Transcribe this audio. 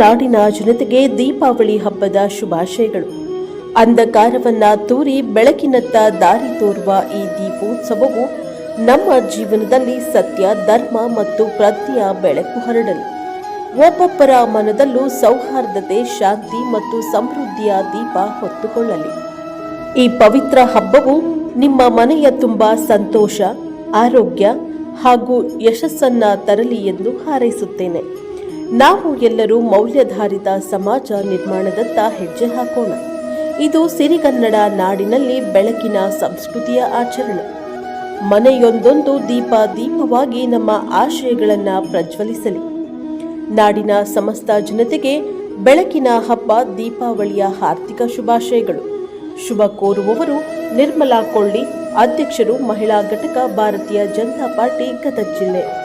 ನಾಡಿನ ಜನತೆಗೆ ದೀಪಾವಳಿ ಹಬ್ಬದ ಶುಭಾಶಯಗಳು. ಅಂಧಕಾರವನ್ನ ತೂರಿ ಬೆಳಕಿನತ್ತ ದಾರಿ ತೋರುವ ಈ ದೀಪೋತ್ಸವವು ನಮ್ಮ ಜೀವನದಲ್ಲಿ ಸತ್ಯ, ಧರ್ಮ ಮತ್ತು ಪ್ರಜ್ಞೆಯ ಬೆಳಕು ಹರಡಲಿ. ಒಬ್ಬೊಬ್ಬರ ಮನದಲ್ಲೂ ಸೌಹಾರ್ದತೆ, ಶಾಂತಿ ಮತ್ತು ಸಮೃದ್ಧಿಯ ದೀಪ ಹೊತ್ತುಕೊಳ್ಳಲಿ. ಈ ಪವಿತ್ರ ಹಬ್ಬವು ನಿಮ್ಮ ಮನೆಯ ತುಂಬ ಸಂತೋಷ, ಆರೋಗ್ಯ ಹಾಗೂ ಯಶಸ್ಸನ್ನ ತರಲಿ ಎಂದು ಹಾರೈಸುತ್ತೇನೆ. ನಾವು ಎಲ್ಲರೂ ಮೌಲ್ಯಧಾರಿತ ಸಮಾಜ ನಿರ್ಮಾಣದತ್ತ ಹೆಜ್ಜೆ ಹಾಕೋಣ. ಇದು ಸಿರಿಗನ್ನಡ ನಾಡಿನಲ್ಲಿ ಬೆಳಕಿನ ಸಂಸ್ಕೃತಿಯ ಆಚರಣೆ. ಮನೆಯೊಂದೊಂದು ದೀಪ ದೀಪವಾಗಿ ನಮ್ಮ ಆಶಯಗಳನ್ನು ಪ್ರಜ್ವಲಿಸಲಿ. ನಾಡಿನ ಸಮಸ್ತ ಜನತೆಗೆ ಬೆಳಕಿನ ಹಬ್ಬ, ದೀಪಾವಳಿಯ ಹಾರ್ದಿಕ ಶುಭಾಶಯಗಳು. ಶುಭ ಕೋರುವವರು ನಿರ್ಮಲಾ ಕೊಳ್ಳಿ, ಅಧ್ಯಕ್ಷರು ಮಹಿಳಾ ಘಟಕ ಭಾರತೀಯ ಜನತಾ ಪಾರ್ಟಿ, ಗದಗ ಜಿಲ್ಲೆ.